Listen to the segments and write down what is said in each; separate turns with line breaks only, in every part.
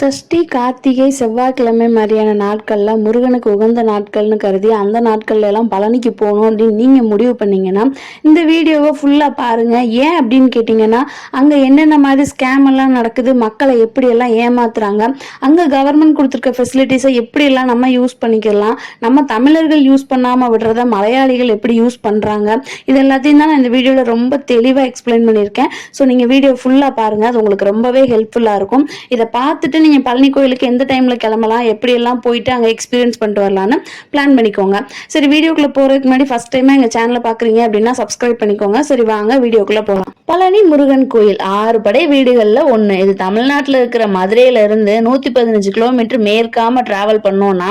சஷ்டி கார்த்திகை செவ்வாய்க்கிழமை மாதிரியான நாட்களில் முருகனுக்கு உகந்த நாட்கள்னு கருதி அந்த நாட்கள்ல எல்லாம் பழனிக்கு போகணும் அப்படின்னு நீங்கள் முடிவு பண்ணீங்கன்னா இந்த வீடியோவை ஃபுல்லாக பாருங்கள் ஏன் அப்படின்னு கேட்டிங்கன்னா அங்கே என்னென்ன மாதிரி ஸ்கேம் எல்லாம் நடக்குது மக்களை எப்படியெல்லாம் ஏமாத்துறாங்க அங்கே கவர்மெண்ட் கொடுத்துருக்க ஃபெசிலிட்டிஸை எப்படியெல்லாம் நம்ம யூஸ் பண்ணிக்கலாம் நம்ம தமிழர்கள் யூஸ் பண்ணாமல் விடுறத மலையாளிகள் எப்படி யூஸ் பண்ணுறாங்க இது எல்லாத்தையும் தான் நான் இந்த வீடியோவில் ரொம்ப தெளிவாக எக்ஸ்பிளைன் பண்ணியிருக்கேன். ஸோ நீங்கள் வீடியோ ஃபுல்லாக பாருங்கள் அது உங்களுக்கு ரொம்பவே ஹெல்ப்ஃபுல்லாக இருக்கும். இதை பார்த்துட்டு நீங்கள் பழனி கோயிலுக்கு எந்த டைமில் கிளம்பலாம்? எப்படியெல்லாம் போயிட்டு அங்கே எக்ஸ்பீரியன்ஸ் பண்ணிட்டு வரலான்னு பிளான் பண்ணிக்கோங்க. சரி வீடியோக்குள்ளே போகிறதுக்கு முன்னாடி ஃபஸ்ட் டைமாக எங்கள் சேனலை பார்க்குறீங்க அப்படின்னா சப்ஸ்கிரைப் பண்ணிக்கோங்க. சரி வாங்க வீடியோக்குள்ளே போகலாம் பழனி முருகன் கோயில் ஆறு படை வீடுகளில் ஒன்று இது தமிழ்நாட்டில் இருக்கிற மதுரையில இருந்து நூற்றி பதினஞ்சு கிலோமீட்டர் மேற்காம டிராவல் பண்ணோம்னா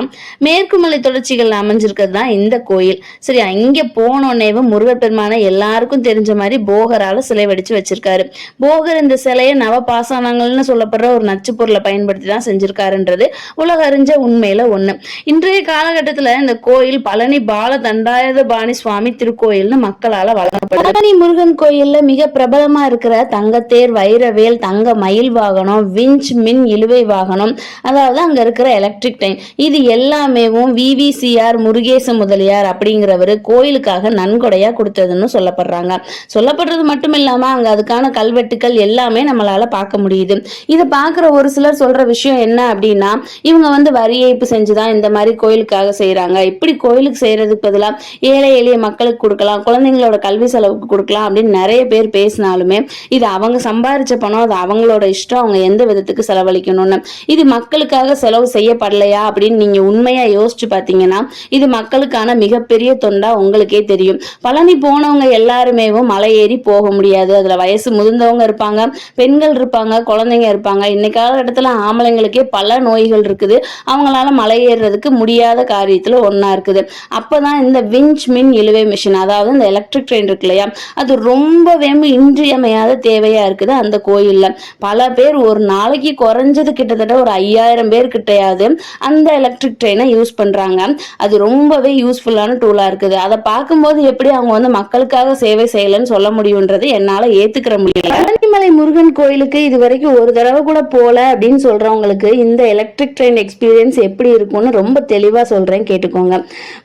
மேற்கு மலை தொடர்ச்சிகள் அமைஞ்சிருக்கிறது தான் இந்த கோயில். சரி அங்கே போனோன்னேவும் முருகர் பெருமானை எல்லாருக்கும் தெரிஞ்ச மாதிரி போகரால சிலை வடிச்சு வச்சிருக்காரு. போகர் இந்த சிலையை நவ பாசனங்கள்னு சொல்லப்படுற ஒரு நச்சு பொருளை பயன்படுத்தி பயன்படுத்தி தான் செஞ்சிருக்காருன்றது உலக அறிஞ்ச உண்மையில ஒண்ணு. இன்றைய காலகட்டத்துல இந்த கோயில் பழனி பால தண்டாயுத பாணி சுவாமி திருக்கோயில்னு மக்களால வழங்கப்படுது. பழனி முருகன் கோயில்ல மிக பிரபலமா இருக்கிற தங்கத்தேர் வைரவேல் தங்க மயில் வாகனம் விஞ்ச் மின் இழுவை வாகனம் அதாவது அங்க இருக்கிற எலக்ட்ரிக் ட்ரெயின் இது எல்லாமேவும் விவிசிஆர் முருகேச முதலியார் அப்படிங்கிறவர் கோயிலுக்காக நன்கொடையா கொடுத்ததுன்னு சொல்லப்படுறாங்க. சொல்லப்படுறது மட்டும் இல்லாம அங்க அதுக்கான கல்வெட்டுக்கள் எல்லாமே நம்மளால பார்க்க முடியுது. இதை பார்க்குற ஒரு சிலர் சொல்ற விஷயம் என்ன அப்படின்னா இவங்க வந்து வரி ஏய்ப்பு செஞ்சுதான் இந்த மாதிரி கோயிலுக்காக செய்யறாங்க இப்படி கோயிலுக்கு செய்யறதுக்கு பதிலாக ஏழை எளிய மக்களுக்கு கொடுக்கலாம் குழந்தைங்களோட கல்வி செலவுக்கு கொடுக்கலாம் அப்படின்னு நிறைய பேர் பேசினாலுமே இது அவங்க சம்பாரிச்ச பணம் அது அவங்களோட இஷ்டம் அவங்க எந்த விதத்துக்கு செலவழிக்கணும்னு. இது மக்களுக்காக செலவு செய்யப்படலையா அப்படின்னு நீங்க உண்மையா யோசிச்சு பார்த்தீங்கன்னா இது மக்களுக்கான மிகப்பெரிய தொண்டா உங்களுக்கே தெரியும். பழனி போனவங்க எல்லாருமே மலை ஏறி போக முடியாது. அதுல வயசு முதிர்ந்தவங்க இருப்பாங்க பெண்கள் இருப்பாங்க குழந்தைங்க இருப்பாங்க. இன்னைக்கால இடத்துல ஆம்பளைங்களுக்கே பல நோய்கள் இருக்குது. அவங்களால மலை ஏறுறதுக்கு முடியாத காரியத்துல ஒன்றா இருக்குது. அப்பதான் இந்த விஞ்ச் மின் இழுவை மிஷின் அதாவது இந்த எலக்ட்ரிக் ட்ரெயின் இருக்கு இல்லையா? அது ரொம்பவே இன்றியமையாத தேவையா இருக்குது அந்த கோயில்ல. பல பேர் ஒரு நாளைக்கு குறைஞ்சது கிட்டத்தட்ட ஒரு ஐயாயிரம் பேர் கிட்டையாவது அந்த எலக்ட்ரிக் ட்ரெயினை யூஸ் பண்றாங்க. அது ரொம்பவே யூஸ்ஃபுல்லான டூலாக இருக்குது. அதை பார்க்கும்போது எப்படி அவங்க வந்து மக்களுக்காக சேவை செய்யலைன்னு சொல்ல முடியுன்றது என்னால ஏத்துக்கிற முடியல. பழனிமலை முருகன் கோயிலுக்கு இது வரைக்கும் ஒரு தடவை கூட போல அப்படின்னு சொல்றவங்களுக்கு இந்த எலக்ட்ரிக் ட்ரெயின் எக்ஸ்பீரியன்ஸ் எப்படி இருக்கும்னு ரொம்ப தெளிவாக சொல்கிறேன் கேட்டுக்கோங்க.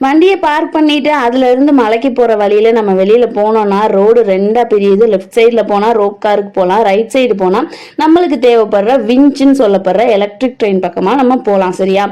வண்டியை பார்க் பண்ணிட்டு அதுல இருந்து மலைக்கு போகிற வழியில நம்ம வெளியில் போனோம்னா ரோடு ரெண்டா பிரியுது. லெஃப்ட் சைடில் போனால் ரோப் காருக்கு போகலாம் ரைட் சைடு போனால் நம்மளுக்கு தேவைப்படுற விஞ்சுன்னு சொல்லப்படுற எலக்ட்ரிக் ட்ரெயின் பக்கமாக நம்ம போகலாம் சரியா?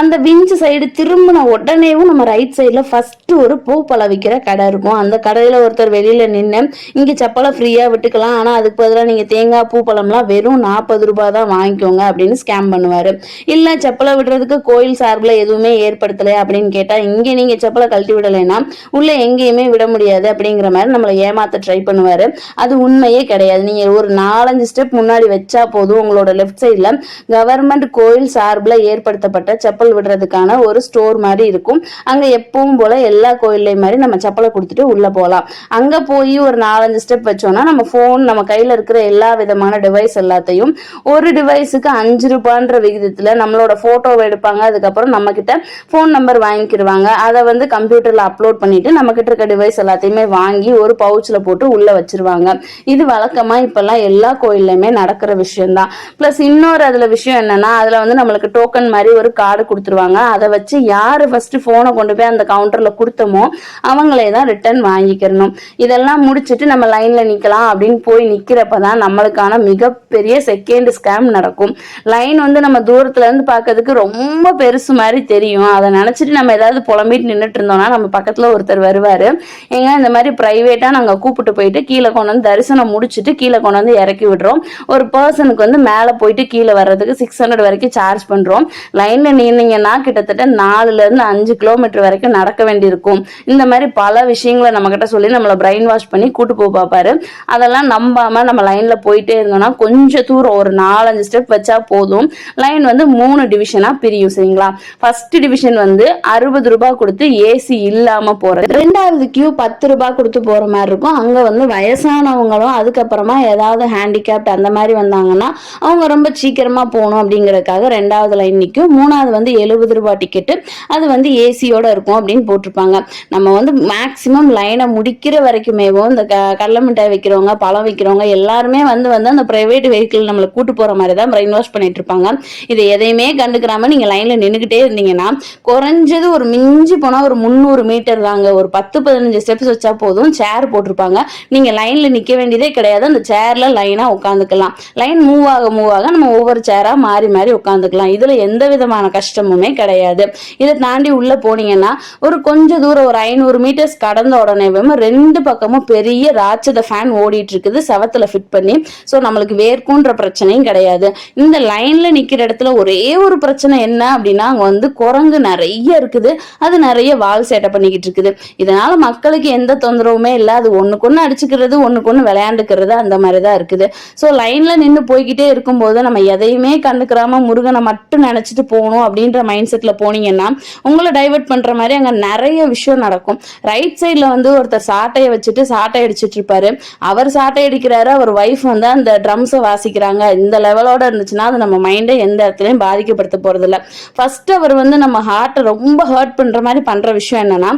அந்த விஞ்ச் சைடு திரும்பின உடனேவும் நம்ம ரைட் சைடில் ஃபஸ்ட்டு ஒரு பூ பழவிக்கிற கடை இருக்கும். அந்த கடையில் ஒருத்தர் வெளியில் நின்று இங்கே செப்பலை ஃப்ரீயா விட்டுக்கலாம். ஆனால் அதுக்கு பதிலாக நீங்கள் தேங்காய் பூ பழம்லாம் வெறும் நாற்பது ரூபாய் தான் வாங்கிக்கோங்க அப்படின்னு ஸ்கேம் பண்ணுவாரு. இல்ல செப்பலை விடுறதுக்கு கோயில் சார்பில் எதுவுமே ஏற்படுத்தலை அப்படின்னு கேட்டா இங்க நீங்க செப்பலை கழட்டி விடலைன்னா உள்ள எங்கேயுமே விட முடியாது அப்படிங்கிற மாதிரி நம்மளை ஏமாத்த ட்ரை பண்ணுவாரு. அது உண்மையே கிடையாது. நீங்க ஒரு நாலஞ்சு ஸ்டெப் முன்னாடி வச்சா போதும் உங்களோட லெஃப்ட் சைட்ல கவர்மெண்ட் கோயில் சார்பில் ஏற்படுத்தப்பட்ட செப்பல் விடுறதுக்கான ஒரு ஸ்டோர் மாதிரி இருக்கும். அங்க எப்பவும் போல எல்லா கோயில்லையும் மாதிரி நம்ம செப்பலை கொடுத்துட்டு உள்ள போகலாம். அங்க போய் ஒரு நாலஞ்சு ஸ்டெப் வச்சோம்னா நம்ம ஃபோன் நம்ம கையில இருக்கிற எல்லா விதமான டிவைஸ் எல்லாத்தையும் ஒரு டிவைஸுக்கு அஞ்சு ரூபான்ற விகிதத்துல நம்மளோட போட்டோவை எடுப்பாங்க. அதுக்கப்புறம் நம்ம கிட்ட ஃபோன் நம்பர் வாங்கிக்கிடுவாங்க அதை வந்து கம்ப்யூட்டர்ல அப்லோட் பண்ணிட்டு நம்ம கிட்ட இருக்க டிவைஸ் எல்லாத்தையுமே வாங்கி ஒரு பவுச்சில் போட்டு உள்ள வச்சிருவாங்க. இது வழக்கமா இப்பெல்லாம் எல்லா கோயில்லையுமே நடக்கிற விஷயம்தான். பிளஸ் இன்னொரு அதுல விஷயம் என்னன்னா அதுல வந்து நம்மளுக்கு டோக்கன் மாதிரி ஒரு கார்டு கொடுத்துருவாங்க. அதை வச்சு யாரு ஃபர்ஸ்ட் போனை கொண்டு போய் அந்த கவுண்டர்ல கொடுத்தோமோ அவங்களே தான் ரிட்டர்ன் வாங்கிக்கிறணும். இதெல்லாம் முடிச்சுட்டு நம்ம லைன்ல நிக்கலாம் அப்படின்னு போய் நிற்கிறப்ப தான் நம்மளுக்கான மிகப்பெரிய செகண்ட் ஸ்கேம் நடக்கும். லைன் வந்து நம்ம தூரத்துல இருந்து ரொம்ப பெருசு மாதிரி தெரியும். அதை நினைச்சிட்டு நம்ம ஏதாவது புலம்பிட்டு நின்றுட்டு இருந்தோம்னா நம்ம பக்கத்துல ஒருத்தர் வருவாரு. ஏங்க இந்த மாதிரி பிரைவேட்டா நாங்க கூப்பிட்டு போயிட்டு கீழே கொண்டு வந்து தரிசனம் முடிச்சுட்டு கீழே கொண்டு வந்து இறக்கி விடுறோம். ஒரு பர்சனுக்கு வந்து மேலே போயிட்டு கீழே வர்றதுக்கு சிக்ஸ் ஹண்ட்ரட் வரைக்கும் சார்ஜ் பண்றோம். லைன்ல நின்னீங்கன்னா கிட்டத்தட்ட நாலுல இருந்து அஞ்சு கிலோமீட்டர் வரைக்கும் நடக்க வேண்டியிருக்கும். இந்த மாதிரி பல விஷயங்களை நம்ம கிட்ட சொல்லி நம்மளை பிரெயின் வாஷ் பண்ணி கூட்டு போய் பார்ப்பாரு அதெல்லாம் நம்பாம நம்ம லைன்ல போயிட்டே இருந்தோம்னா கொஞ்சம் தூரம் ஒரு நாலஞ்சு ஸ்டெப் வச்சா போதும். லைன் வந்து மூணு டிவிஷனா பிரியும் சரிங்களா? ஃபர்ஸ்ட் டிவிஷன் வந்து அறுபது ரூபாய் கொடுத்து ஏசி இல்லாம போறது. ரெண்டாவது கியூ பத்து ரூபாய் கொடுத்து போற மாதிரி இருக்கும். அங்க வந்து வயசானவங்களும் அதுக்கப்புறமா ஏதாவது ஹேண்டிகேப்ட் அந்த மாதிரி வந்தாங்கன்னா அவங்க ரொம்ப சீக்கிரமா போகணும் அப்படிங்கறதுக்காக ரெண்டாவது லைன் நிற்கும் மூணாவது வந்து எழுபது ரூபாய் டிக்கெட்டு அது வந்து ஏசியோட இருக்கும் அப்படின்னு போட்டிருப்பாங்க. நம்ம வந்து மேக்சிமம் லைனை முடிக்கிற வரைக்குமேவும் இந்த க கடல மிட்டாய் வைக்கிறவங்க பழம் வைக்கிறவங்க எல்லாருமே வந்து வந்து அந்த பிரைவேட் வெஹிக்கிள் நம்மளை கூட்டு போற மாதிரி தான் பிரெயின் வாஷ் பண்ணிட்டு இருப்பாங்க இதை எதையுமே கண்டுக்கிறாம நீங்க லைன்ல நின்றுகிட்டே இருந்தீங்கன்னா குறைஞ்சது ஒரு மிஞ்சி போனா ஒரு முந்நூறு மீட்டர் தாங்க. ஒரு பத்து பதினஞ்சு ஸ்டெப்ஸ் வச்சா போதும். சேர் போட்டிருப்பாங்க. நீங்க லைன்ல நிக்க வேண்டியதே கிடையாது. அந்த சேர்ல லைனா உட்காந்துக்கலாம். லைன் மூவ் ஆக மூவ் ஆக நம்ம ஒவ்வொரு சேரா மாறி மாறி உட்காந்துக்கலாம். இதுல எந்த விதமான கஷ்டமுமே கிடையாது. இதை தாண்டி உள்ள போனீங்கன்னா ஒரு கொஞ்ச தூரம் ஒரு ஐநூறு மீட்டர்ஸ் கடந்த உடனே ரெண்டு பக்கமும் பெரிய ராட்சத ஃபேன் ஓடிட்டு இருக்குது. செவத்துல ஃபிட் பண்ணி. ஸோ நம்மளுக்கு வேர்க்குன்ற பிரச்சனையும் கிடையாது. இந்த லைன்ல நிக்கிற இடத்துல ஒரே ஒரு பிரச்சனை என்ன அப்படின்னா அங்க வந்து குரங்கு நிறைய இருக்குது. அது நிறைய வால் சேட்டை பண்ணிக்கிட்டு இருக்குது. இதனால மக்களுக்கு எந்த தொந்தரவுமே இல்லை. அது ஒண்ணுக்கு ஒண்ணு அடிச்சுக்கிறது ஒண்ணுக்கு ஒண்ணு விளையாண்டுக்கிறது அந்த மாதிரி தான் இருக்குது. ஸோ லைன்ல நின்று போய்கிட்டே இருக்கும்போது நம்ம எதையுமே கண்டுக்கிறாம முருகனை மட்டும் நினைச்சிட்டு போகணும் அப்படின்ற மைண்ட் செட்ல போனீங்கன்னா உங்களை டைவர்ட் பண்ற மாதிரி அங்க நிறைய விஷயம் நடக்கும். ரைட் சைட்ல வந்து ஒருத்தர் சாட்டையை வச்சுட்டு சாட்டை அடிச்சிட்டு இருப்பாரு. அவர் சாட்டை அடிக்கிறாரு அவர் ஒய்ஃப் வந்து அந்த ட்ரம்ஸை வாசிக்கிறாங்க. இந்த லெவலோட இருந்துச்சுன்னா அது நம்ம மைண்டை எந்த இடத்துலையும் பாதிக்கப்படுத்த போறது இல்ல ஃபர்ஸ்ட் அவர் வந்து நம்ம ஹார்ட்டை ரொம்ப ஹர்ட் பண்ற மாதிரி பண்ற விஷயம் என்னன்னா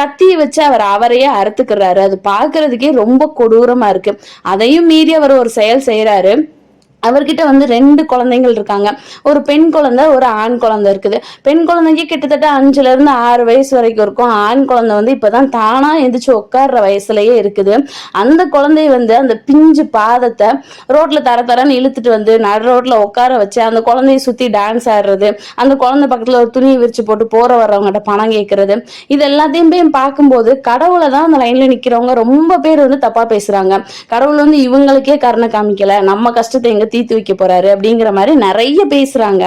கத்தியை வச்சு அவர் அவரையே அறுத்துக்கிறாரு. அது பாக்குறதுக்கே ரொம்ப கொடூரமா இருக்கு. அதையும் மீறி அவர் ஒரு செயல் செய்யறாரு அவர்கிட்ட வந்து ரெண்டு குழந்தைகள் இருக்காங்க. ஒரு பெண் குழந்தை ஒரு ஆண் குழந்தை இருக்குது. பெண் குழந்தைக்கு கிட்டத்தட்ட அஞ்சுல இருந்து ஆறு வயசு வரைக்கும் இருக்கும். ஆண் குழந்தை வந்து இப்பதான் தானா எந்திரிச்சு உட்கார்ற வயசுலயே இருக்குது. அந்த குழந்தை வந்து அந்த பிஞ்சு பாதத்தை ரோட்ல தர தரன்னு இழுத்துட்டு வந்து நடு ரோட்ல உட்கார வச்சு அந்த குழந்தைய சுத்தி டான்ஸ் ஆடுறது அந்த குழந்தை பக்கத்துல ஒரு துணியை விரிச்சு போட்டு போற வர்றவங்ககிட்ட பணம் கேட்கறது இது எல்லாத்தையும் போய் பார்க்கும்போது கடவுளை தான் அந்த லைன்ல நிக்கிறவங்க ரொம்ப பேர் வந்து தப்பா பேசுறாங்க. கடவுள் வந்து இவங்களுக்கே கருணை காமிக்கல. நம்ம கஷ்டத்தை எங்க தீர்த்து வைக்க போறாரு அப்படிங்கிற மாதிரி நிறைய பேசுறாங்க.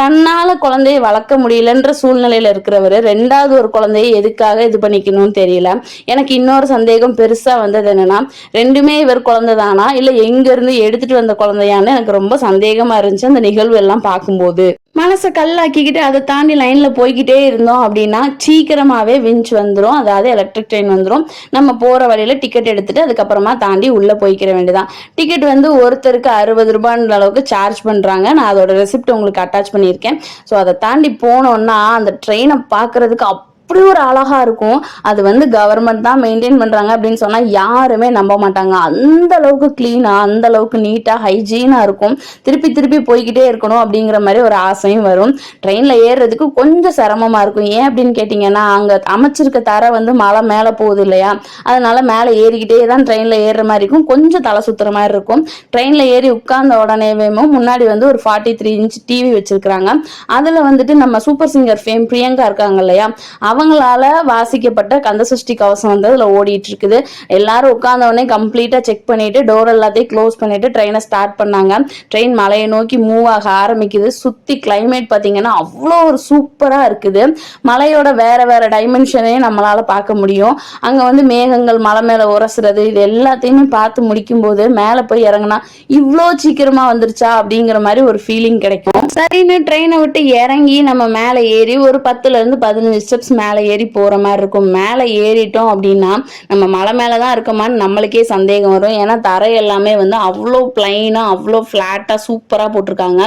தன்னால குழந்தைய வளர்க்க முடியலன்ற சூழ்நிலையில இருக்கிறவர் ரெண்டாவது ஒரு குழந்தைய எதுக்காக இது பண்ணிக்கணும்னு தெரியல. எனக்கு இன்னொரு சந்தேகம் பெருசா வந்தது என்னன்னா ரெண்டுமே இவர் குழந்தை தானா இல்ல எங்க இருந்து எடுத்துட்டு வந்த குழந்தையான்னு எனக்கு ரொம்ப சந்தேகமா இருந்துச்சு அந்த நிகழ்வு எல்லாம் பார்க்கும்போது. மனசை கல்லாக்கிக்கிட்டு அதை தாண்டி லைனில் போய்கிட்டே இருந்தோம் அப்படின்னா சீக்கிரமாகவே விஞ்ச் வந்துடும் அதாவது எலக்ட்ரிக் ட்ரெயின் வந்துடும் நம்ம போகிற வழியில் டிக்கெட் எடுத்துட்டு அதுக்கப்புறமா தாண்டி உள்ளே போய்க்கிற வேண்டியதான் டிக்கெட் வந்து ஒருத்தருக்கு அறுபது ரூபான்ற அளவுக்கு சார்ஜ் பண்ணுறாங்க நான் அதோட ரெசிப்ட் உங்களுக்கு அட்டாச் பண்ணியிருக்கேன். ஸோ அதை தாண்டி போனோன்னா அந்த ட்ரெயினை பார்க்கறதுக்கு அப்படி ஒரு அழகா இருக்கும். அது வந்து கவர்மெண்ட் தான் மெயின்டைன் பண்றாங்க அப்படின்னு சொன்னா யாருமே நம்ப மாட்டாங்க. அந்த அளவுக்கு கிளீனா அந்த அளவுக்கு நீட்டா ஹைஜீனா இருக்கும். திருப்பி திருப்பி போய்கிட்டே இருக்கணும் அப்படிங்கிற மாதிரி ஒரு ஆசையும் வரும். ட்ரெயின்ல ஏறுறதுக்கு கொஞ்சம் சிரமமா இருக்கும். ஏன் அப்படின்னு கேட்டீங்கன்னா அங்க அமைச்சிருக்க தர வந்து மலை மேல போகுது இல்லையா? அதனால மேல ஏறிக்கிட்டே தான் ட்ரெயின்ல ஏறுற மாதிரி இருக்கும். கொஞ்சம் தலை சுத்துற மாதிரி இருக்கும். ட்ரெயின்ல ஏறி உட்கார்ந்த உடனேவே முன்னாடி வந்து ஒரு ஃபார்ட்டி த்ரீ இன்ச் டிவி வச்சிருக்காங்க அதுல வந்துட்டு நம்ம சூப்பர் சிங்கர் ஃபேம் பிரியங்கா இருக்காங்க இல்லையா? அவங்களால வாசிக்கப்பட்ட கந்த சஷ்டி கவசம் வந்து அதுல ஓடிட்டு இருக்குது எல்லாரும் உட்கார்ந்த உடனே கம்ப்ளீட்டா செக் பண்ணிட்டு டோர் எல்லாத்தையும் க்ளோஸ் பண்ணிட்டு ட்ரெயினை ஸ்டார்ட் பண்ணாங்க. ட்ரெயின் மலையை நோக்கி மூவ் ஆக ஆரம்பிக்குது. சுத்தி கிளைமேட் பாத்தீங்கன்னா அவ்வளோ ஒரு சூப்பரா இருக்குது. மலையோட வேற வேற டைமென்ஷனே நம்மளால பார்க்க முடியும். அங்க வந்து மேகங்கள் மலை மேல உரசுறது இது எல்லாத்தையுமே பார்த்து முடிக்கும் போது மேல போய் இறங்குனா இவ்வளோ சீக்கிரமா வந்துருச்சா அப்படிங்கிற மாதிரி ஒரு ஃபீலிங் கிடைக்கும். சரின்னு ட்ரெயினை விட்டு இறங்கி நம்ம மேலே ஏறி ஒரு பத்துல இருந்து பதினஞ்சு ஸ்டெப்ஸ் மேலே ஏறி போற மாதிரி இருக்கும். மேலே ஏறிட்டோம் அப்படின்னா நம்ம மலை மேலே தான் இருக்கோமான்னு நம்மளுக்கே சந்தேகம் வரும். ஏன்னா தரை எல்லாமே வந்து அவ்வளோ பிளைனா அவ்வளோ ஃப்ளாட்டாக சூப்பராக போட்டிருக்காங்க.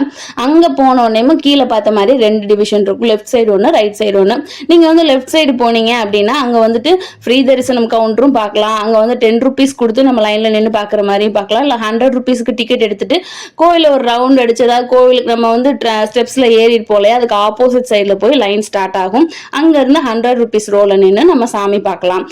அங்கே போன உடனே கீழே பார்த்த மாதிரி ரெண்டு டிவிஷன் இருக்கும். லெஃப்ட் சைடு ஒன்று ரைட் சைடு ஒன்று நீங்கள் வந்து லெஃப்ட் சைடு போனீங்க அப்படின்னா அங்கே வந்துட்டு ஃப்ரீ தரிசனம் கவுண்டரும் பார்க்கலாம். அங்கே வந்து டென் ருபீஸ் கொடுத்து நம்ம லைனில் நின்று பார்க்குற மாதிரியும் பார்க்கலாம். இல்லை ஹண்ட்ரட் ருபீஸ்க்கு டிக்கெட் எடுத்துட்டு கோயிலில் ஒரு ரவுண்ட் அடிச்சு அதாவது கோவிலுக்கு நம்ம வந்து ஸ்டெப்ஸில் ஏறி போலையே அதுக்கு ஆப்போசிட் சைடில் போய் லைன் ஸ்டார்ட் ஆகும். அங்கேருந்து ஹண்ட்ரட் ருபீஸ் ரோல நின்று நம்ம சாமி பார்க்கலாம்.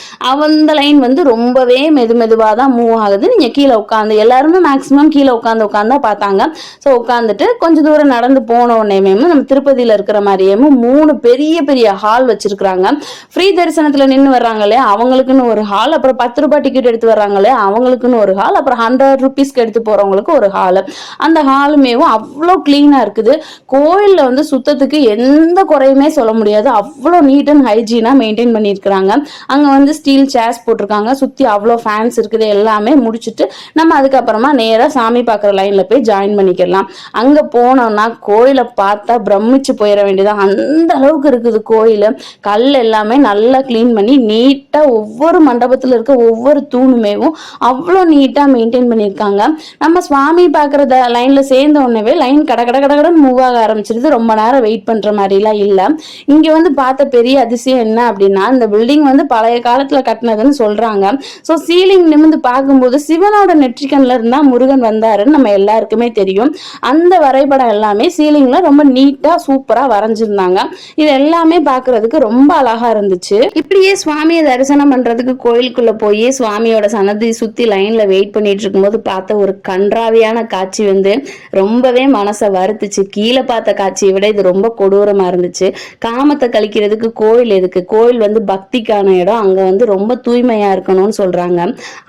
அந்த லைன் வந்து ரொம்பவே மெது மெதுவாக தான் மூவ் ஆகுது. நீங்கள் கீழே உட்காந்து எல்லாருமே மேக்ஸிமம் கீழே உட்காந்து உட்காந்தா பார்த்தாங்க. ஸோ உட்காந்துட்டு கொஞ்சம் தூரம் நடந்து போன உடனேமே நம்ம திருப்பதியில் இருக்கிற மாதிரியே மூணு பெரிய பெரிய ஹால் வச்சிருக்கிறாங்க. ஃப்ரீ தரிசனத்தில் நின்று வர்றாங்களே அவங்களுக்குன்னு ஒரு ஹால் அப்புறம் பத்து ரூபாய் டிக்கெட் எடுத்து வர்றாங்களே அவங்களுக்குன்னு ஒரு ஹால் அப்புறம் ஹண்ட்ரட் ருபீஸ்க்கு எடுத்து போகிறவங்களுக்கு ஒரு ஹால் அந்த ஹாலுமேவும் அவ்வளோ க்ளீனாக இருக்குது. கோயிலில் வந்து சுத்தத்துக்கு எந்த குறையுமே சொல்ல முடியாது. அவ்வளோ நீட் அண்ட் ஹைஜீனாக மெயின்டைன் பண்ணியிருக்கிறாங்க. அங்கே வந்து ஸ்டீல் சேர்ஸ் போட்டிருக்காங்க. சுற்றி அவ்வளோ ஃபேன்ஸ் இருக்குது. எல்லாமே முடிச்சுட்டு நம்ம அதுக்கப்புறமா நேராக சாமி பார்க்குற லைனில் போய் ஜாயின் பண்ணிக்கலாம். அங்கே போனோம்னா கோயிலை பார்த்தா பிரமிச்சு போயிட வேண்டியதான் அந்த அளவுக்கு இருக்குது கோயில். கல் எல்லாமே நல்லா க்ளீன் பண்ணி நீட்டாக ஒவ்வொரு மண்டபத்தில் இருக்க ஒவ்வொரு தூணுமேவும் அவ்வளோ நீட்டாக மெயின்டைன் பண்ணியிருக்காங்க. நம்ம சுவாமி பார்க்குற லைனில் சேர்ந்த உடனே லைன் கட கட கடகடன்னு மூவ் ஆக ஆரம்பிச்சிருது. ரொம்ப நேரம் வெயிட் பண்ற மாதிரிலாம் இல்லை. இங்க வந்து பார்த்த பெரிய அதிசயம் என்ன அப்படின்னா இந்த பில்டிங் வந்து பழைய காலத்துல கட்டினதுன்னு சொல்றாங்க. ஸோ சீலிங் நிமிந்து பார்க்கும்போது சிவனோட நெற்றிக்கண்ல இருந்தா முருகன் வந்தாருன்னு நம்ம எல்லாருக்குமே தெரியும். அந்த வரைபடம் எல்லாமே சீலிங்ல ரொம்ப நீட்டா சூப்பரா வரைஞ்சிருந்தாங்க. இது எல்லாமே பாக்குறதுக்கு ரொம்ப அழகா இருந்துச்சு. இப்படியே சுவாமியை தரிசனம் பண்றதுக்கு கோயிலுக்குள்ள போய் சுவாமியோட சன்னதி சுத்தி லைன்ல வெயிட் பண்ணிட்டு இருக்கும்போது பார்த்த ஒரு கன்றாவியான காட்சி வந்து ரொம்பவே மனசை வருத்துச்சு. கீழே பார்த்த காட்சியை விட இது ரொம்ப கொடூரமா இருந்துச்சு. காமத்தை கழிக்கிறதுக்கு கோயில் எதுக்கு? கோயில் வந்து பக்திக்கான இடம். அங்க வந்து ரொம்ப தூய்மையா இருக்கணும்னு சொல்றாங்க.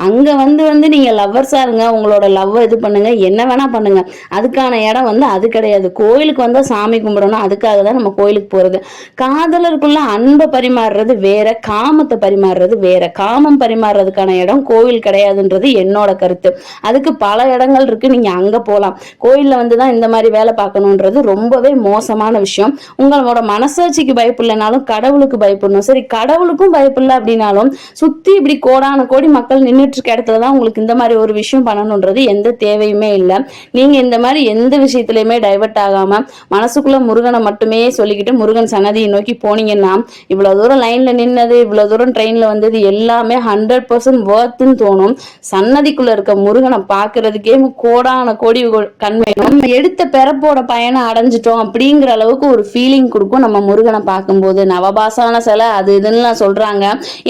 அங்க வந்து வந்து நீங்க லவ்வர்ஸா இருங்க. உங்களோட லவ் இது பண்ணுங்க. என்ன வேணா பண்ணுங்க. அதுக்கான இடம் வந்து அது கிடையாது. கோயிலுக்கு வந்தா சாமி கும்பிடணும். அதுக்காக தான் நம்ம கோயிலுக்கு போறது. காதலருக்குள்ள அன்பை பரிமாறுறது வேற காமத்தை பரிமாறுறது வேற. காமம் பரிமாறுறதுக்கான இடம் கோயில் கிடையாதுன்றது என்னோட கருத்து. அதுக்கு பல இடங்கள் இருக்கு. நீங்க அங்க போகலாம் கோயில்ல வந்து தான் இந்த மாதிரி வேலை பார்க்கணும். பயப்படணுன்றது ரொம்பவே மோசமான விஷயம். உங்களோட மனசாட்சிக்கு பயப்படலைனாலும் கடவுளுக்கு பயப்படணும். சரி கடவுளுக்கும் பயப்படல அப்படின்னாலும் சுத்தி இப்படி கோடான கோடி மக்கள் நின்றுட்டு இருக்க இடத்துல தான் உங்களுக்கு இந்த மாதிரி ஒரு விஷயம் பண்ணணுன்றது எந்த தேவையுமே இல்லை. நீங்க இந்த மாதிரி எந்த விஷயத்துலயுமே டைவர்ட் ஆகாம மனசுக்குள்ள முருகனை மட்டுமே சொல்லிக்கிட்டு முருகன் சன்னதியை நோக்கி போனீங்கன்னா இவ்வளவு தூரம் லைன்ல நின்னது இவ்வளவு தூரம் ட்ரெயின்ல வந்தது எல்லாமே ஹண்ட்ரட் பர்சன்ட் ஒர்த்துன்னு தோணும். சன்னதிக்குள்ள இருக்க முருகனை பாக்குறதுக்கே கோடான கோடி கண் வேணும். நம்ம எடுத்த பிறப்போட பயணம் அடைஞ்சிட்டோம் அப்படிங்கிற அளவுக்கு ஒரு ஃபீலிங் கொடுக்கும் நம்ம முருகனை பார்க்கும்போது. நவபாசான சிலை அது இதுன்னு சொல்றாங்க.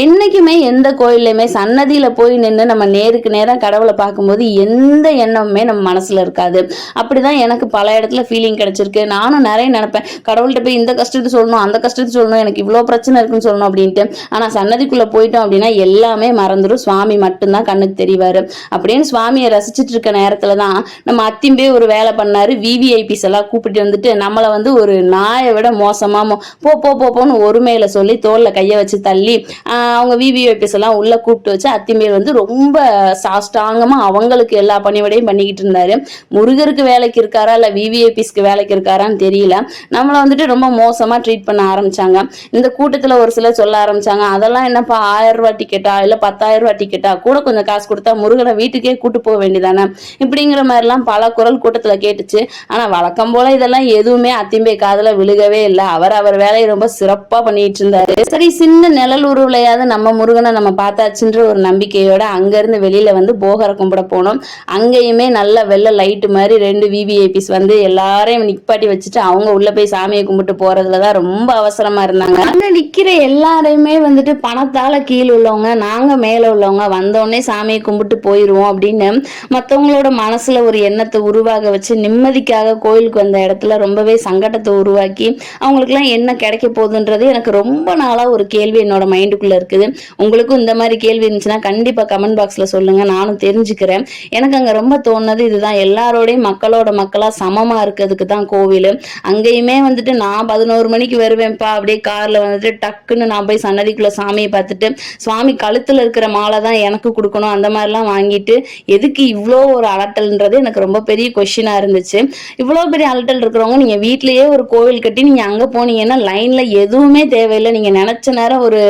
என்னைக்குமே எந்த கோயில்லையுமே சன்னதியில போய் நின்று நம்ம நேருக்கு நேரம் கடவுளை பார்க்கும்போது எந்த எண்ணமுமே நம்ம மனசுல இருக்காது. அப்படிதான் எனக்கு பல இடத்துல ஃபீலிங் கிடைச்சிருக்கு. நானும் நிறைய நினைப்பேன் கடவுள்கிட்ட போய் இந்த கஷ்டத்தை சொல்லணும் அந்த கஷ்டத்தை சொல்லணும் எனக்கு இவ்வளோ பிரச்சனை இருக்குன்னு சொல்லணும் அப்படின்ட்டு. ஆனா சன்னதிக்குள்ள போயிட்டோம் அப்படின்னா எல்லாமே மறந்துடும் சுவாமி மட்டும்தான் கண்ணுக்கு தெரிவாரு. அப்படின்னு சுவாமியை ரசிச்சிட்டு இருக்க நேரத்துல தான் நம்ம அத்திம்பே ஒரு வேலை பண்ணாரு. விவிஐபிஸ் எல்லாம் கூப்பிட்டு வந்துட்டு நம்மளை வந்து ஒரு நாயை விட மோசமா போ போ போன்னு ஒருமையில சொல்லி தோல்ல கையை வச்சு தள்ளி அவங்க விவிஐபிஸ் எல்லாம் உள்ள கூப்பிட்டு வச்சு அத்திமேல் வந்து ரொம்ப சாஷ்டாங்கமா அவங்களுக்கு எல்லா பணிவிடையும் பண்ணிக்கிட்டு இருந்தாரு. முருகருக்கு வேலைக்கு இருக்காரா இல்ல விவிஐபிஸ்க்கு வேலைக்கு இருக்காரான்னு தெரியல. நம்மளை வந்துட்டு ரொம்ப மோசமா ட்ரீட் பண்ண ஆரம்பிச்சாங்க. இந்த கூட்டத்துல ஒரு சிலர் சொல்ல ஆரம்பிச்சாங்க அதெல்லாம் என்னப்பா ஆயிரம் ரூபாய் டிக்கெட்டா இல்ல பத்தாயிரம் ரூபாய் டிக்கெட்டா கூட கொஞ்சம் காசு கொடுத்தா முருகனை வீட்டுக்கே கூட்டு போக வேண்டியதானே? இப்படிங்கிற மாதிரிலாம் பல குரல் கூட்டத்துல கேட்டுச்சு. ஆனா வழக்கம் போல இதெல்லாம் எதுவுமே அத்திம்பே காதல விழுகவே இல்லை. அவர் அவர் வேலையை ரொம்ப சிறப்பா பண்ணிட்டு இருந்தாரு சரி சின்ன நிழல் உருவிலையாவது நம்ம முருகனை நம்ம பார்த்தாச்சுன்ற ஒரு நம்பிக்கையோட அங்க இருந்து வெளியில வந்து போகர கும்பிட போனோம். அங்கேயுமே நல்ல வெள்ள லைட்டு மாதிரி ரெண்டு விவிஐபிஸ் வந்து எல்லாரையும் நிப்பாட்டி வச்சுட்டு அவங்க உள்ள போய் சாமியை கும்பிட்டு போறதுலதான் ரொம்ப அவசரமா இருந்தாங்க. அங்க நிக்கிற எல்லாரையுமே வந்துட்டு பணத்தால கீழ் உள்ளவங்க நாங்க மேல உள்ளவங்க வந்தோடனே சாமியை கும்பிட்டு போயிருவோம் அப்படின்னு மத்தவங்களோட மனசுல ஒரு எண்ணத்தை உருவாக வச்சு நிம்மதிக்காக கோயிலுக்கு வந்த இடத்துல ரொம்பவே சங்கடத்தை உருவாக்கி அவங்களுக்குலாம் என்ன கிடைக்க போகுதுன்றது எனக்கு ரொம்ப நாளாக ஒரு கேள்வி என்னோட மைண்டுக்குள்ளே இருக்குது. உங்களுக்கும் இந்த மாதிரி கேள்வி இருந்துச்சுன்னா கண்டிப்பாக கமெண்ட் பாக்ஸில் சொல்லுங்கள் நானும் தெரிஞ்சுக்கிறேன். எனக்கு அங்கே ரொம்ப தோணுனது இதுதான். எல்லாரோடையும் மக்களோட மக்களாக சமமாக இருக்கிறதுக்கு தான் கோவில். அங்கேயுமே வந்துட்டு நான் பதினோரு மணிக்கு வருவேன்ப்பா. அப்படியே காரில் வந்துட்டு டக்குன்னு நான் போய் சன்னதிக்குள்ள சாமியை பார்த்துட்டு சுவாமி கழுத்தில் இருக்கிற மாலை தான் எனக்கு கொடுக்கணும். அந்த மாதிரிலாம் வாங்கிட்டு எதுக்கு இவ்வளோ ஒரு அலட்டல்ன்றது எனக்கு ரொம்ப பெரிய கொஷினாக இருந்துச்சு. இவ்வளோ பெரிய அலட்டல் இருக்கிறவங்க நீங்க வீட்லயே ஒரு கோவில் கட்டி நீங்க அங்க போனீங்கன்னா லைன்ல எதுவுமே தேவையில்லை. நீங்க நினைச்ச நேரம் ஒரு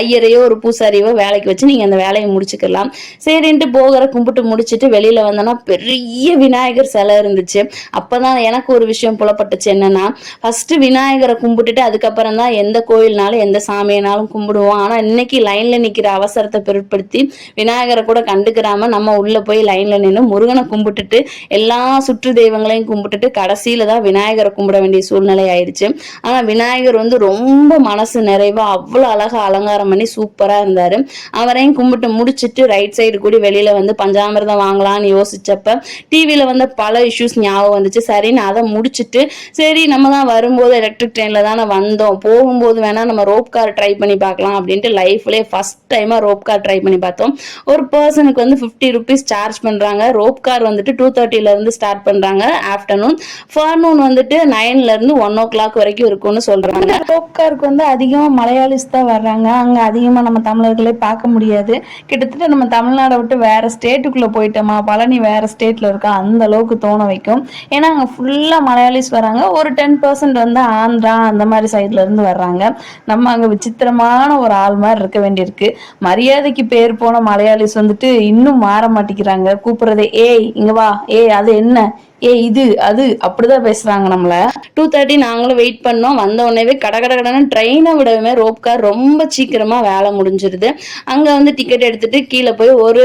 ஐயரையோ ஒரு பூசாரியோ வேலைக்கு வச்சு நீங்க அந்த வேலையை முடிச்சுக்கலாம். சரின்ட்டு போகிற கும்பிட்டு முடிச்சுட்டு வெளியில வந்தோன்னா பெரிய விநாயகர் சிலை இருந்துச்சு. அப்பதான் எனக்கு ஒரு விஷயம் புலப்பட்டுச்சு என்னன்னா ஃபர்ஸ்ட் விநாயகரை கும்பிட்டுட்டு அதுக்கப்புறம் தான் எந்த கோயில்னாலும் எந்த சாமியினாலும் கும்பிடுவோம். ஆனா இன்னைக்கு லைன்ல நிக்கிற அவசரத்தை பொருட்படுத்தி விநாயகரை கூட கண்டுக்கிறாம நம்ம உள்ள போய் லைன்ல நின்று முருகனை கும்பிட்டுட்டு எல்லா சுற்று தெய்வங்களையும் கும்பிட்டுட்டு கடைசி கடைசியில தான் விநாயகரை கும்பிட வேண்டிய சூழ்நிலை ஆயிடுச்சு. ஆனா விநாயகர் வந்து ரொம்ப மனசு நிறைவா அவ்வளவு அழகா அலங்காரம் பண்ணி சூப்பரா இருந்தாரு. அவரையும் கும்பிட்டு முடிச்சிட்டு ரைட் சைடு கூடி வெளியில வந்து பஞ்சாமிர்தம் வாங்கலாம்னு யோசிச்சப்ப டிவியில வந்து பல இஷ்யூஸ் ஞாபகம் வந்துச்சு. சரின்னு அதை முடிச்சிட்டு சரி நம்ம தான் வரும்போது எலக்ட்ரிக் ட்ரெயின்ல தானே வந்தோம். போகும்போது வேணா நம்ம ரோப் கார் ட்ரை பண்ணி பார்க்கலாம் அப்படின்ட்டு லைஃப்லேயே ஃபர்ஸ்ட் டைமா ரோப் கார் ட்ரை பண்ணி பார்த்தோம். ஒரு பர்சனுக்கு வந்து ஃபிஃப்டி ருபீஸ் சார்ஜ் பண்றாங்க. ரோப் கார் வந்துட்டு டூ தேர்ட்டில இருந்து ஸ்டார்ட் பண்றாங்க. ஆஃப்டர்நூன் ஃபார்னூன் வந்துட்டு நைன்ல இருந்து ஒன் ஓ கிளாக் வரைக்கும் இருக்கும்னு சொல்றாங்க. ரோப் வந்து அதிகமா மலையாளிஸ் தான் வர்றாங்க. அங்க அதிகமா நம்ம தமிழர்களே பார்க்க முடியாது. கிட்டத்தட்ட நம்ம தமிழ்நாடை விட்டு வேற ஸ்டேட்டுக்குள்ள போயிட்டோமா? பழனி வேற ஸ்டேட்ல இருக்கா? அந்த அளவுக்கு தோண வைக்கும். ஏன்னா அங்க ஃபுல்லா மலையாளிஸ் வராங்க ஒரு டென் பர்சன்ட் வந்து ஆந்திரா அந்த மாதிரி சைட்ல இருந்து வர்றாங்க. நம்ம அங்க விசித்திரமான ஒரு ஆள் மாதிரி இருக்க வேண்டியிருக்கு. மரியாதைக்கு பேர் போன மலையாளிஸ் வந்துட்டு இன்னும் மாற மாட்டேங்கிறாங்க. கூப்பிடுறதே ஏய் இங்க வா. ஏய் அது என்ன? ஏ இது அது அப்படிதான் பேசுறாங்க நம்மள. டூ தேர்ட்டி நாங்களும் வெயிட் பண்ணோம். வந்த உடனே கட கட கடன்னு ட்ரெயினை விடவே ரோப் கார் ரொம்ப சீக்கிரமா வேலை முடிஞ்சிருது. அங்க வந்து டிக்கெட் எடுத்துட்டு கீழே போய் ஒரு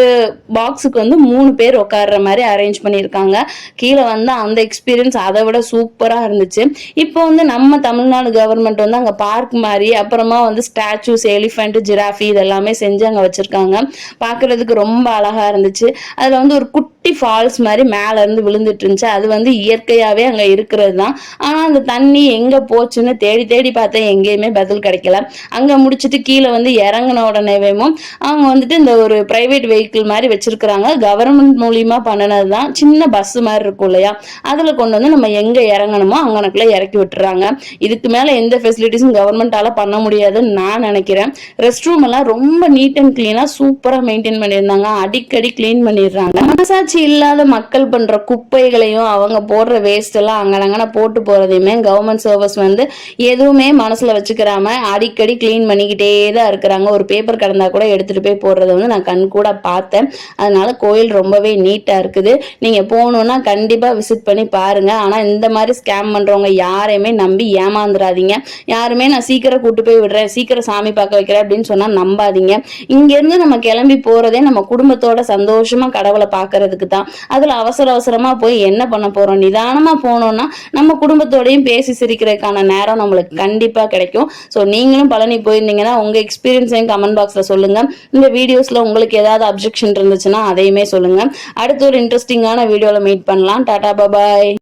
பாக்ஸுக்கு வந்து மூணு பேர் உட்கார்ற மாதிரி அரேஞ்ச் பண்ணியிருக்காங்க. கீழே வந்து அந்த எக்ஸ்பீரியன்ஸ் அதை விட சூப்பரா இருந்துச்சு. இப்போ வந்து நம்ம தமிழ்நாடு கவர்மெண்ட் வந்து அங்க பார்க் மாதிரி அப்புறமா வந்து ஸ்டாச்சூஸ் எலிஃபென்ட் ஜிராஃபி இதெல்லாமே செஞ்சு அங்க வச்சிருக்காங்க. பாக்குறதுக்கு ரொம்ப அழகா இருந்துச்சு. அதுல வந்து ஒரு குட்டி ஃபால்ஸ் மாதிரி மேல இருந்து விழுந்துட்டு இருந்துச்சு. அது வந்து இயற்கையாவே அங்க இருக்கிறது தான் ஆனா அந்த தண்ணி எங்க போச்சுன்னு தேடி தேடி பார்த்தேன் எங்கேயுமே பதில் கிடைக்கல. அங்க முடிச்சுட்டு கீழே வந்து இறங்கின உடனேவேமும் அவங்க வந்துட்டு இந்த ஒரு பிரைவேட் வெஹிக்கிள் மாதிரி வச்சிருக்கிறாங்க. கவர்மெண்ட் மூலியமா பண்ணினது தான் சின்ன பஸ் மாதிரி இருக்கும் இல்லையா? அதுல கொண்டு வந்து நம்ம எங்க இறங்கணுமோ அங்கனக்குள்ள இறக்கி விட்டுறாங்க. இதுக்கு மேல எந்த ஃபெசிலிட்டிஸும் கவர்மெண்டால பண்ண முடியாதுன்னு நான் நினைக்கிறேன். ரெஸ்ட் ரூம் எல்லாம் ரொம்ப நீட் அண்ட் கிளீனா சூப்பரா மெயின்டைன் பண்ணியிருந்தாங்க. அடிக்கடி க்ளீன் பண்ணிடுறாங்க. மனசாட்சி இல்லாத மக்கள் பண்ற குப்பைகளையும் அவங்க போடுற வேஸ்ட் எல்லாம் அங்கனங்கன போட்டு போறதையுமே கவர்மெண்ட் சர்வீஸ் வந்து எதுவுமே மனசுல வச்சுக்கிறாம அடிக்கடி க்ளீன் பண்ணிக்கிட்டே தான் இருக்கிறாங்க. ஒரு பேப்பர் கடந்தா கூட எடுத்துட்டு போய் போடுறத வந்து நான் கண் கூட பார்த்தேன். அதனால கோயில் ரொம்பவே நீட்டா இருக்குது. நீங்க போகணும்னா கண்டிப்பா விசிட் பண்ணி பாருங்க. ஆனா இந்த மாதிரி ஸ்கேம் பண்றவங்க யாரையுமே நம்பி ஏமாந்துடாதீங்க யாருமே நான் சீக்கிரம் கூட்டு போய் விடுறேன். சீக்கிரம் சாமி பார்க்க வைக்கிறேன் அப்படின்னு சொன்னா நம்பாதீங்க. இங்க இருந்து நம்ம கிளம்பி போறதே நம்ம குடும்பத்தோட சந்தோஷமா கடவுளை பார்க்கிறதுக்கு தான். அதுல அவசர அவசரமா போய் என்ன பண்ண போறோம்? நிதானமா போனோம்னா நம்ம குடும்பத்தோடையும் பேசி சிரிக்கிறதுக்கான நேரம் நம்மளுக்கு கண்டிப்பா கிடைக்கும். ஸோ நீங்களும் பழனி போயிருந்தீங்கன்னா உங்க எக்ஸ்பீரியன்ஸையும் கமெண்ட் பாக்ஸ்ல சொல்லுங்க. இந்த வீடியோஸ்ல உங்களுக்கு ஏதாவது அப்ஜெக்ஷன் இருந்துச்சுன்னா அதையுமே சொல்லுங்க. அடுத்து ஒரு இன்ட்ரெஸ்டிங்கான வீடியோல மீட் பண்ணலாம். டாடா பபாய்